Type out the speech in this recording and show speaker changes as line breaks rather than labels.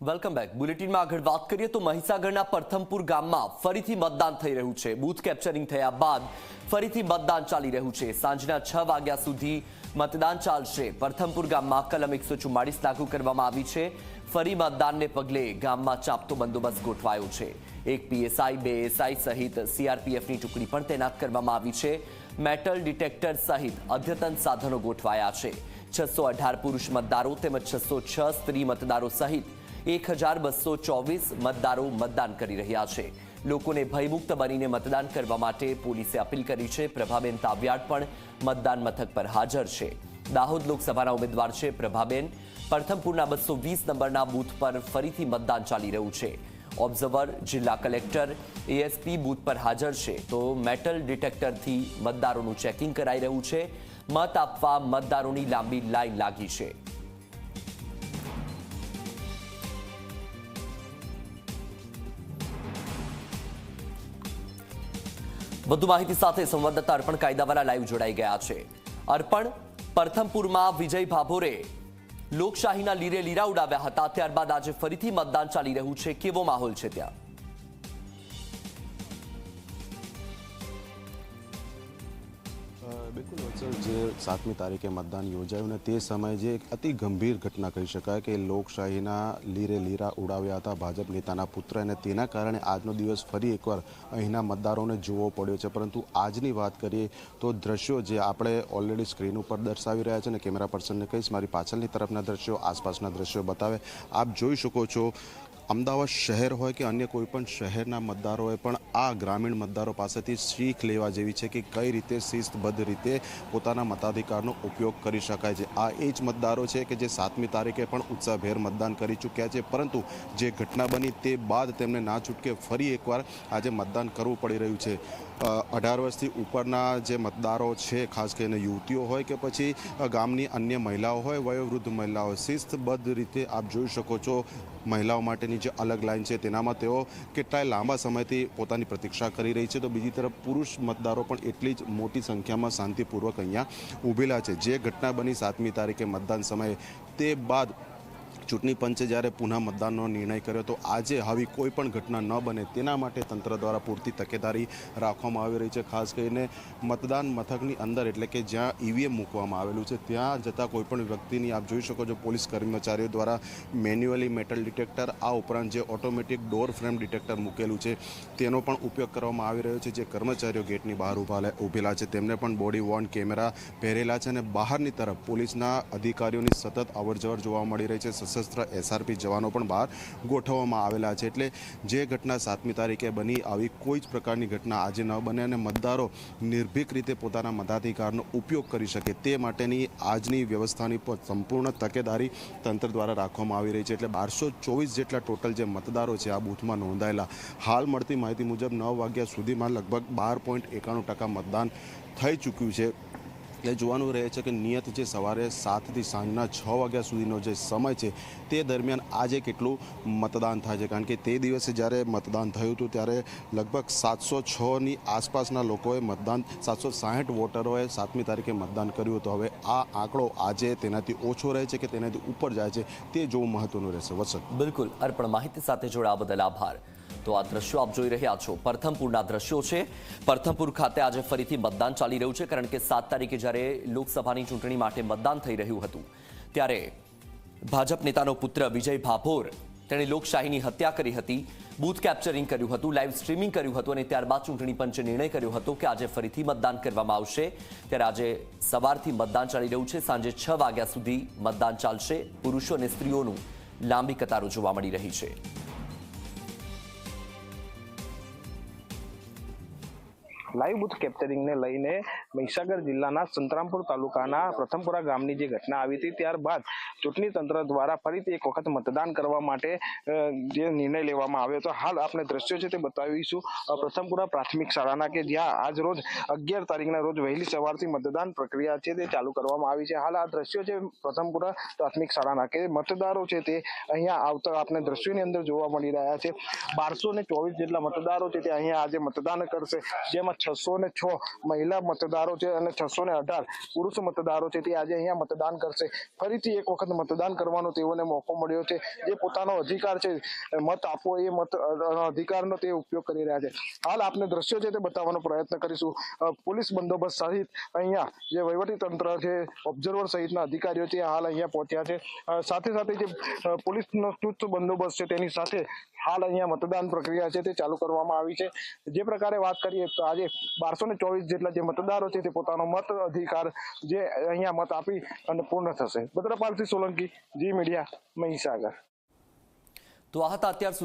Welcome back બુલેટિનમાં આગળ વાત કરીએ તો મહીસાગરના પ્રથમપુર ગામમાં ફરીથી મતદાન થઈ રહ્યું છે. બૂથ કેપ્ચરિંગ થયા બાદ ફરીથી મતદાન ચાલી રહ્યું છે. સાંજના છ વાગ્યા સુધી મતદાન ચાલશે. પ્રથમપુર ગામમાં કલમ એકસો ચુમ્માળીસ લાગુ કરવામાં આવી છે. ફરી મતદાનને પગલે ગામમાં ચાપતો બંદોબસ્ત ગોઠવાયો છે. એક પીએસઆઈ, બે એસઆઈ સહિત સીઆરપીએફની ટુકડી પણ તૈનાત કરવામાં આવી છે. મેટલ ડિટેક્ટર સહિત અદ્યતન સાધનો ગોઠવાયા છે. છસો અઢાર પુરુષ મતદારો તેમજ છસો છ સ્ત્રી મતદારો સહિત એક હજાર બસો ચોવીસ મતદારો મતદાન કરી રહ્યા છે. લોકોને ભયમુક્ત બનીને મતદાન કરવા માટે પોલીસે અપીલ કરી છે. પ્રભાબેન તાવ્યાડ પણ મતદાન મથક પર હાજર છે. દાહોદ લોકસભાના ઉમેદવાર છે પ્રભાબેન. પ્રથમપુરના બસો વીસ નંબરના બૂથ પર ફરીથી મતદાન ચાલી રહ્યું છે. ઓબ્ઝર્વર, જિલ્લા કલેક્ટર એએસપી બૂથ પર હાજર છે. તો મેટલ ડિટેક્ટરથી મતદારોનું ચેકિંગ કરાઈ રહ્યું છે. મત આપવા મતદારોની લાંબી લાઈન લાગી છે. વધુ માહિતી સાથે સંવાદદાતા અર્પણ કાયદાવાળા લાઈવ જોડાઈ ગયા છે. અર્પણ, પ્રથમપુરમાં વિજય ભાભોરે લોકશાહીના લીરે લીરા ઉડાવ્યા હતા. ત્યારબાદ આજે ફરીથી મતદાન ચાલી રહ્યું છે. કેવો માહોલ છે ત્યાં?
બિલકુલ વત્સલ જે સાતમી તારીખે મતદાન યોજાયું અને તે સમયે જે એક અતિ ગંભીર ઘટના કહી શકાય કે લોકશાહીના લીરે લીરા ઉડાવ્યા હતા ભાજપ નેતાના પુત્ર અને તેના કારણે આજનો દિવસ ફરી એકવાર અહીંના મતદારોને જોવો પડ્યો છે. પરંતુ આજની વાત કરીએ તો દ્રશ્યો જે આપણે ઓલરેડી સ્ક્રીન ઉપર દર્શાવી રહ્યા છે ને કેમેરા પર્સનને કહીશ, મારી પાછળની તરફના દ્રશ્યો, આસપાસના દ્રશ્યો બતાવે. આપ જોઈ શકો છો અમદાવાદ શહેર હોય કે અન્ય કોઈપણ શહેરના મતદારોએ પણ આ ગ્રામીણ મતદારો પાસેથી શીખ લેવા જેવી છે કે કઈ રીતે શિસ્તબદ્ધ રીતે પોતાના મતાધિકારનો ઉપયોગ કરી શકાય છે. આ એ જ મતદારો છે કે જે સાતમી તારીખે પણ ઉત્સાહભેર મતદાન કરી ચૂક્યા છે, પરંતુ જે ઘટના બની તે બાદ તેમને ના છૂટકે ફરી એકવાર આજે મતદાન કરવું પડી રહ્યું છે. અઢાર વર્ષથી ઉપરના જે મતદારો છે, ખાસ કરીને યુવતીઓ હોય કે પછી ગામની અન્ય મહિલાઓ હોય, વયોવૃદ્ધ મહિલાઓ, શિસ્તબદ્ધ રીતે આપ જોઈ શકો છો મહિલાઓ માટેની જે અલગ લાઈન છે. તેનામાં તેઓ કેટલાય લાંબા સમયથી પોતાની પ્રતીક્ષા કરી રહી છે. તો બીજી તરફ પુરુષ મતદારો પણ એટલી જ મોટી સંખ્યામાં શાંતિપૂર્વક અહીંયા ઊભેલા છે. જે ઘટના બની સાતમી તારીખે મતદાન સમયે. તે બાદ ચૂંટણી પંચે જ્યારે પુનઃ મતદાનનો નિર્ણય કર્યો તો આજે આવી કોઈ પણ ઘટના ન બને તેના માટે તંત્ર દ્વારા પૂરતી તકેદારી રાખવામાં આવી રહી છે. ખાસ કરીને મતદાન મથકની અંદર, એટલે કે જ્યાં ઈવીએમ મૂકવામાં આવેલું છે, ત્યાં જતાં કોઈપણ વ્યક્તિની આપ જોઈ શકો છો, પોલીસ કર્મચારીઓ દ્વારા મેન્યુઅલી મેટલ ડિટેક્ટર, આ ઉપરાંત જે ઓટોમેટિક ડોર ફ્રેમ ડિટેક્ટર મૂકેલું છે, તેનો પણ ઉપયોગ કરવામાં આવી રહ્યો છે, જે કર્મચારીઓ ગેટની બહાર ઊભા ઊભેલા છે. તેમને પણ બોડી વોર્ન કેમેરા પહેરેલા છે અને બહારની તરફ પોલીસના અધિકારીઓની સતત અવરજવર જોવા મળી રહી છે. સશસ્ત્ર એસઆરપી જવાનો પણ બહાર ગોઠવવામાં આવેલા છે. એટલે જે ઘટના સાતમી તારીખે બની, આવી કોઈ જ પ્રકારની ઘટના આજે ન બને અને મતદારો નિર્ભીક રીતે પોતાના મતાધિકારનો ઉપયોગ કરી શકે તે માટેની આજની વ્યવસ્થાની પર સંપૂર્ણ તકેદારી તંત્ર દ્વારા રાખવામાં આવી રહી છે. એટલે બારસો ચોવીસ જેટલા ટોટલ જે મતદારો છે આ બૂથમાં નોંધાયેલા. હાલ મળતી માહિતી મુજબ નવ વાગ્યા સુધીમાં લગભગ બાર પોઈન્ટ એકાણું ટકા મતદાન થઈ ચૂક્યું છે. એટલે જોવાનું રહે છે કે નિયત જે સવારે સાતથી સાંજના છ વાગ્યા સુધીનો જે સમય છે, તે દરમિયાન આજે કેટલું મતદાન થાય છે? કારણ કે તે દિવસે જ્યારે મતદાન થયું હતું, ત્યારે લગભગ સાતસો છની આસપાસના લોકોએ મતદાન, સાતસો સાહીઠ વોટરોએ સાતમી તારીખે મતદાન કર્યું હતું. હવે આ આંકડો આજે તેનાથી ઓછો રહે છે કે તેનાથી ઉપર જાય છે, તે જોવું મહત્વનું રહેશે. વત્સલ.
બિલકુલ. અર્પણ માહિતી સાથે જોડાવા બદલ આભાર. તો આ દ્રશ્યો આપ જોઈ રહ્યા છો. પ્રથમપુરના દ્રશ્યો છે. પ્રથમપુર ખાતે આજે ફરીથી મતદાન ચાલી રહ્યું છે, કારણ કે સાત તારીખે જ્યારે લોકસભાની ચૂંટણી માટે મતદાન થઈ રહ્યું હતું, ત્યારે ભાજપ નેતાનો પુત્ર વિજય ભાભોર તેણે લોકશાહીની હત્યા કરી હતી, બૂથ કેપ્ચરિંગ કર્યું હતું, લાઈવ સ્ટ્રીમિંગ કર્યું હતું અને ત્યારબાદ ચૂંટણી પંચે નિર્ણય કર્યો હતો કે આજે ફરીથી મતદાન કરવામાં આવશે. ત્યારે આજે સવારથી મતદાન ચાલી રહ્યું છે. સાંજે છ વાગ્યા સુધી મતદાન ચાલશે. પુરુષો અને સ્ત્રીઓનું લાંબી કતારો જોવા મળી રહી છે.
લાઈવ બુથ કેપ્ચરિંગને લઈને મહીસાગર જિલ્લાના સંતરામપુર તાલુકાના પ્રથમપુરા ગામની જે ઘટના આવી હતી, ત્યારબાદ ચૂંટણી તંત્ર દ્વારા ફરીથી એક વખત મતદાન કરવા માટે જે નિર્ણય લેવામાં આવ્યો હતો. હાલ આપણે દ્રશ્યો છે તે બતાવીશું. પ્રથમપુરા પ્રાથમિક શાળાના કે જ્યાં આજ રોજ અગિયાર તારીખના રોજ વહેલી સવારથી મતદાન પ્રક્રિયા છે તે ચાલુ કરવામાં આવી છે. હાલ આ દ્રશ્યો છે પ્રથમપુરા પ્રાથમિક શાળાના કે મતદારો છે તે અહીંયા આવતા આપણે દ્રશ્યોની અંદર જોવા મળી રહ્યા છે. બારસો ને ચોવીસ જેટલા મતદારો છે તે અહીંયા આજે મતદાન કરશે. જેમાં છસો ને છ મહિલા મતદારો છે અને છસો ને અઢાર પુરુષ મતદારો છે તે આજે અહીંયા મતદાન કરશે. ફરીથી એક વખત વખત મતદાન કરવાનો તેઓને મોકો મળ્યો છે. જે પોતાનો અધિકાર છે, મત આપવો એ મત અધિકારનો તે ઉપયોગ કરી રહ્યા છે. હાલ આપને દ્રશ્યો છે તે બતાવવાનો પ્રયત્ન કરીશું. પોલીસ બંદોબસ્ત સહિત અહીંયા જે વહીવટી છે, ઓબ્ઝર્વર સહિતના અધિકારીઓ છે, હાલ અહીંયા પહોંચ્યા છે. સાથે સાથે જે પોલીસનો ચુસ્ત બંદોબસ્ત છે તેની સાથે હાલ અહીંયા મતદાન પ્રક્રિયા છે તે ચાલુ કરવામાં આવી છે. જે પ્રકારે વાત કરીએ તો આજે બારસો ને ચોવીસ જેટલા જે મતદારો છે તે પોતાનો મત અધિકાર જે અહીંયા મત આપી અને પૂર્ણ થશે. ભદ્રપાલસિંહ સોલંકી જી મીડિયા મહીસાગર.
તો આ હતા અત્યાર